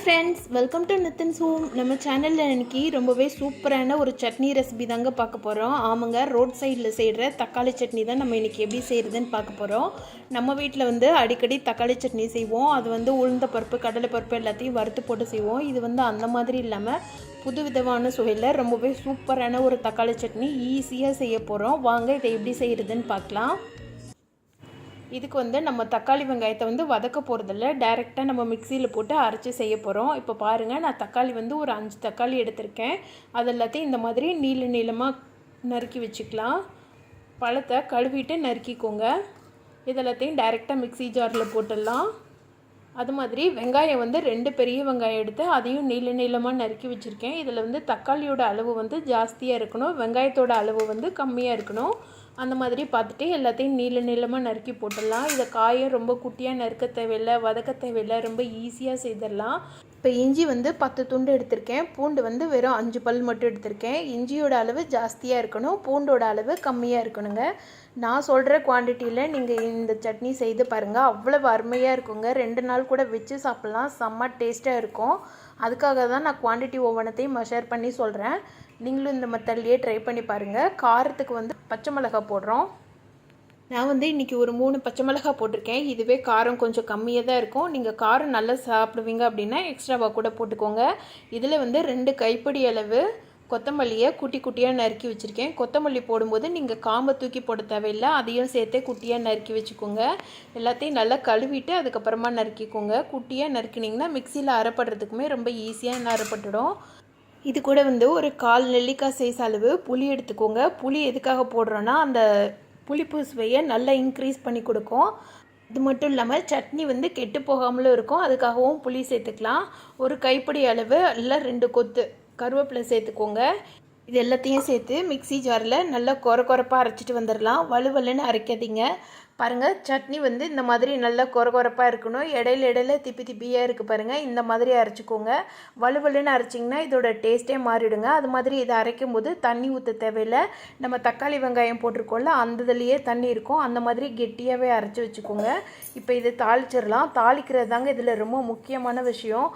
Hi friends welcome to Nithin's home நம்ம சேனலில் இன்னைக்கு ரொம்பவே சூப்பரான ஒரு சட்னி ரெசிபி தாங்க பார்க்க போகிறோம் ஆமாங்க ரோட் சைடில் செய்கிற தக்காளி சட்னி தான் நம்ம இன்றைக்கி எப்படி செய்கிறதுன்னு பார்க்க போகிறோம் நம்ம வீட்டில் வந்து அடிக்கடி தக்காளி சட்னி செய்வோம். அது வந்து உளுந்த பருப்பு கடலை பருப்பு எல்லாத்தையும் வறுத்து போட்டு செய்வோம். இது வந்து அந்த மாதிரி இல்லாமல் புது விதமான சுவையில் ரொம்பவே சூப்பரான ஒரு தக்காளி சட்னி ஈஸியாக செய்ய போகிறோம் வாங்க இதை எப்படி செய்கிறதுன்னு பார்க்கலாம். இதுக்கு வந்து நம்ம தக்காளி வெங்காயத்தை வந்து வதக்க போகிறதில்ல டைரெக்டாக நம்ம மிக்சியில் போட்டு அரைச்சி செய்ய போகிறோம் இப்போ பாருங்கள் நான் தக்காளி வந்து ஒரு அஞ்சு தக்காளி எடுத்திருக்கேன். அது எல்லாத்தையும் இந்த மாதிரி நீள நீளமாக நறுக்கி வச்சுக்கலாம். பழத்தை கழுவிட்டு நறுக்கிக்கோங்க. இதெல்லாத்தையும் டைரெக்டாக மிக்சி ஜாரில் போட்டுடலாம். அது மாதிரி வெங்காயம் வந்து ரெண்டு பெரிய வெங்காயம் எடுத்து அதையும் நீள நீளமாக நறுக்கி வச்சுருக்கேன். இதில் வந்து தக்காளியோட அளவு வந்து ஜாஸ்தியாக இருக்கணும். வெங்காயத்தோட அளவு வந்து கம்மியாக இருக்கணும். அந்த மாதிரி பார்த்துட்டு எல்லாத்தையும் நீள நீளமாக நறுக்கி போட்டுடலாம். இதை காயம் ரொம்ப குட்டியாக நறுக்க தேவையில்லை வதக்க தேவையில்லை ரொம்ப ஈஸியாக செய்திடலாம். இப்போ இஞ்சி வந்து பத்து துண்டு எடுத்திருக்கேன். பூண்டு வந்து வெறும் அஞ்சு பல் மட்டும் எடுத்திருக்கேன். இஞ்சியோட அளவு ஜாஸ்தியாக இருக்கணும். பூண்டோட அளவு கம்மியாக இருக்கணுங்க. நான் சொல்கிற குவான்டிட்டியில் நீங்கள் இந்த சட்னி செய்து பாருங்கள் அவ்வளோ அருமையாக இருக்குங்க. ரெண்டு நாள் கூட வச்சு சாப்பிட்லாம். செம்ம டேஸ்ட்டாக இருக்கும். அதுக்காக தான் நான் குவான்டிட்டி ஒவ்வொன்றத்தையும் மெஷர் பண்ணி சொல்கிறேன் நீங்களும் இந்த மெத்தட்லேயே ட்ரை பண்ணி பாருங்கள் காரத்துக்கு வந்து பச்சை மிளகாய் போடுறோம். நான் வந்து இன்றைக்கி ஒரு மூணு பச்சை மிளகாய் போட்டிருக்கேன். இதுவே காரம் கொஞ்சம் கம்மியாக தான் இருக்கும். நீங்கள் காரம் நல்லா சாப்பிடுவீங்க அப்படின்னா எக்ஸ்ட்ராவாக கூட போட்டுக்கோங்க. இதில் வந்து ரெண்டு கைப்பிடி அளவு கொத்தமல்லியை குட்டி குட்டியாக நறுக்கி வச்சுருக்கேன். கொத்தமல்லி போடும்போது நீங்கள் காம்பை தூக்கி போட தேவையில்லை. அதையும் சேர்த்தே குட்டியாக நறுக்கி வச்சுக்கோங்க. எல்லாத்தையும் நல்லா கழுவிட்டு அதுக்கப்புறமா நறுக்கிக்கோங்க. குட்டியாக நறுக்கினீங்கன்னா மிக்சியில் அரைப்படுறதுக்குமே ரொம்ப ஈஸியாக அரைப்பட்டுடும் இது கூட வந்து ஒரு கால் நெல்லிக்காய் சைஸ் அளவு புளி எடுத்துக்கோங்க. புளி எதுக்காக போடுறோன்னா அந்த புளிப்பு சுவையை நல்லா இன்க்ரீஸ் பண்ணி கொடுக்கும். இது மட்டும் இல்லாமல் சட்னி வந்து கெட்டு போகாமலும் இருக்கும். அதுக்காகவும் புளி சேர்த்துக்கலாம். ஒரு கைப்பிடி அளவு இல்லை ரெண்டு கொத்து கருவேப்பிலை சேர்த்துக்கோங்க. இது எல்லாத்தையும் சேர்த்து மிக்ஸி ஜாரில் நல்லா கொர கொரப்பாக அரைச்சிட்டு வந்துடலாம். வலுவலுன்னு அரைக்காதீங்க. பாருங்கள் சட்னி வந்து இந்த மாதிரி நல்லா கொர கொரப்பாக இருக்கணும். இடையில இடையில திப்பி திப்பியாக இருக்குது பாருங்கள் இந்த மாதிரி அரைச்சிக்கோங்க. வலுவலுன்னு அரைச்சிங்கன்னா இதோட டேஸ்ட்டே மாறிடுங்க. அது மாதிரி இதை அரைக்கும் போது தண்ணி ஊற்ற தேவையில்லை. நம்ம தக்காளி வெங்காயம் போட்டிருக்கோம்ல அந்த இதுலேயே தண்ணி இருக்கும். அந்த மாதிரி கெட்டியாகவே அரைச்சி வச்சுக்கோங்க. இப்போ இதை தாளிச்சிடலாம். தாளிக்கிறது தாங்க இதில் ரொம்ப முக்கியமான விஷயம்.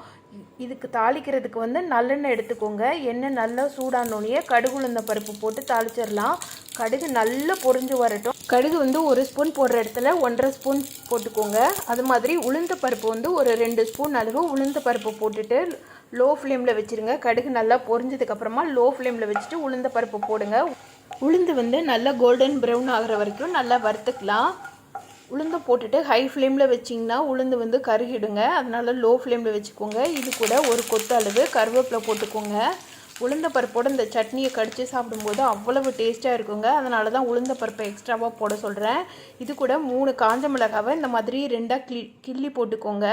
இதுக்கு தாளிக்கிறதுக்கு வந்து நல்லெண்ணெய் எடுத்துக்கோங்க. எண்ணெய் நல்லா சூடானோடனே கடுகு உளுந்த பருப்பு போட்டு தாளிச்சிடலாம். கடுகு நல்லா பொரிஞ்சு வரட்டும். கடுகு வந்து ஒரு ஸ்பூன் போடுற இடத்துல ஒன்றரை ஸ்பூன் போட்டுக்கோங்க. அது மாதிரி உளுந்த பருப்பு வந்து ஒரு ரெண்டு ஸ்பூன் அளவு உளுந்த பருப்பு போட்டுட்டு லோ ஃப்ளேமில் வச்சுருங்க. கடுகு நல்லா பொரிஞ்சதுக்கப்புறமா லோ ஃப்ளேமில் வச்சுட்டு உளுந்த பருப்பு போடுங்க. உளுந்து வந்து நல்லா கோல்டன் ப்ரௌன் ஆகிற வரைக்கும் நல்லா வறுத்துக்கலாம். உளுந்து போட்டுட்டு ஹை ஃப்ளேமில் வச்சிங்கன்னா உளுந்து வந்து கருகிடுங்க. அதனால் லோ ஃப்ளேமில் வச்சுக்கோங்க. இது கூட ஒரு கொத்து அளவு கருவேப்பிலை போட்டுக்கோங்க. உளுந்த பருப்போடு இந்த சட்னியை கடித்து சாப்பிடும்போது அவ்வளவு டேஸ்ட்டாக இருக்குங்க. அதனால தான் உளுந்த பருப்பை எக்ஸ்ட்ராவாக போட சொல்கிறேன் இது கூட மூணு காஞ்ச மிளகாவை இந்த மாதிரி ரெண்டாக கிளி கிள்ளி போட்டுக்கோங்க.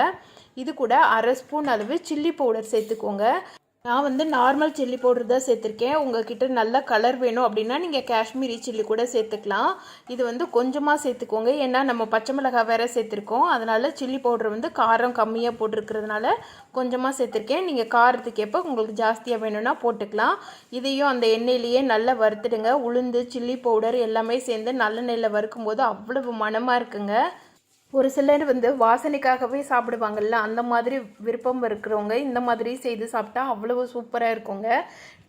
இது கூட அரை ஸ்பூன் அளவு சில்லி பவுடர் சேர்த்துக்கோங்க. நான் வந்து நார்மல் சில்லி பவுடர் தான் சேர்த்துருக்கேன். உங்ககிட்ட நல்ல கலர் வேணும் அப்படின்னா நீங்கள் காஷ்மீரி சில்லி கூட சேர்த்துக்கலாம். இது வந்து கொஞ்சமாக சேர்த்துக்கோங்க. ஏன்னா நம்ம பச்சை மிளகாய் வேறு சேர்த்துருக்கோம். அதனால் சில்லி பவுடர் வந்து காரம் கம்மியாக போட்டிருக்கிறதுனால கொஞ்சமாக சேர்த்துருக்கேன். நீங்கள் காரத்துக்கு எப்போ உங்களுக்கு ஜாஸ்தியாக வேணும்னா போட்டுக்கலாம். இதையும் அந்த எண்ணெயிலேயே நல்லா வறுத்துடுங்க. உளுந்து சில்லி பவுடர் எல்லாமே சேர்ந்து நல்லெண்ணெயில் வறுக்கும்போது அவ்வளவு மணமாக இருக்குங்க. ஒரு சிலர் வந்து வாசனைக்காகவே சாப்பிடுவாங்கல்ல அந்த மாதிரி விருப்பம் இருக்கிறவங்க இந்த மாதிரி செய்து சாப்பிட்டா அவ்வளவு சூப்பராக இருக்குங்க.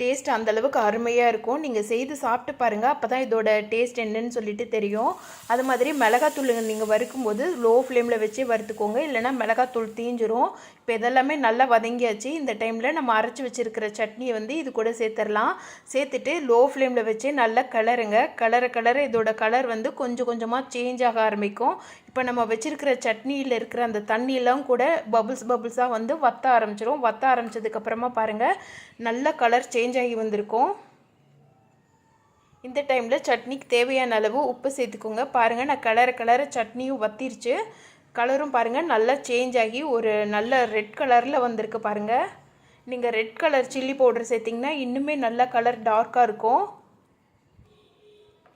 டேஸ்ட் அந்தளவுக்கு அருமையாக இருக்கும். நீங்கள் செய்து சாப்பிட்டு பாருங்கள் அப்போ தான் இதோட டேஸ்ட் என்னன்னு சொல்லிட்டு தெரியும். அது மாதிரி மிளகாத்தூள் நீங்கள் வறுக்கும்போது லோ ஃப்ளேமில் வச்சு வறுத்துக்கோங்க. இல்லைனா மிளகாத்தூள் தீஞ்சிரும். இப்போ இதெல்லாமே நல்லா வதங்கியாச்சு. இந்த டைமில் நம்ம அரைச்சி வச்சுருக்கிற சட்னியை வந்து இது கூட சேர்த்துடலாம். சேர்த்துட்டு லோ ஃப்ளேமில் வச்சு நல்லா கலருங்க கலர கலர இதோட கலர் வந்து கொஞ்சம் கொஞ்சமாக சேஞ்ச் ஆக ஆரம்பிக்கும். இப்போ நம்ம வச்சுருக்கிற சட்னியில் இருக்கிற அந்த தண்ணியெல்லாம் கூட பபுள்ஸ் பபுள்ஸாக வந்து வத்த ஆரம்பிச்சிடும் வத்த ஆரம்பித்ததுக்கப்புறமா பாருங்கள் நல்ல கலர் சேஞ்ச் ஆகி வந்திருக்கும். இந்த டைமில் சட்னிக்கு தேவையான அளவு உப்பு சேர்த்துக்கோங்க. பாருங்கள் நான் கலரை கலர சட்னியும் வத்திருச்சு. கலரும் பாருங்கள் நல்லா சேஞ்ச் ஆகி ஒரு நல்ல ரெட் கலரில் வந்திருக்கு பாருங்கள் நீங்கள் ரெட் கலர் சில்லி பவுடர் சேர்த்திங்கன்னா இன்னுமே நல்லா கலர் டார்க்காக இருக்கும்.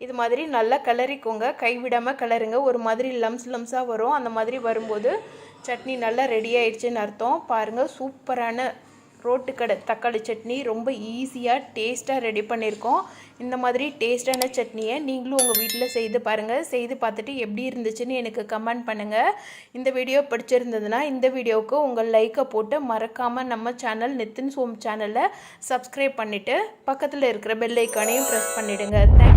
இது மாதிரி நல்லா கிளறிக்கோங்க கைவிடாமல் கிளறுங்க ஒரு மாதிரி லம்ஸ் லம்ஸாக வரும். அந்த மாதிரி வரும்போது சட்னி நல்லா ரெடி ஆயிடுச்சுன்னு அர்த்தம். பாருங்கள் சூப்பரான ரோட்டு கடை தக்காளி சட்னி. ரொம்ப ஈஸியாக டேஸ்ட்டாக ரெடி பண்ணியிருக்கோம். இந்த மாதிரி டேஸ்டான சட்னியை நீங்களும் உங்கள் வீட்டில் செய்து பாருங்கள் செய்து பார்த்துட்டு எப்படி இருந்துச்சுன்னு எனக்கு கமெண்ட் பண்ணுங்கள் இந்த வீடியோ பிடிச்சிருந்ததுன்னா இந்த வீடியோவுக்கு உங்கள் லைக்கை போட்டு மறக்காமல் நம்ம சேனல் நித்தின் சோம் சேனலை சப்ஸ்கிரைப் பண்ணிவிட்டு பக்கத்தில் இருக்கிற பெல் ஐக்கானையும் ப்ரெஸ் பண்ணிவிடுங்க தேங்க்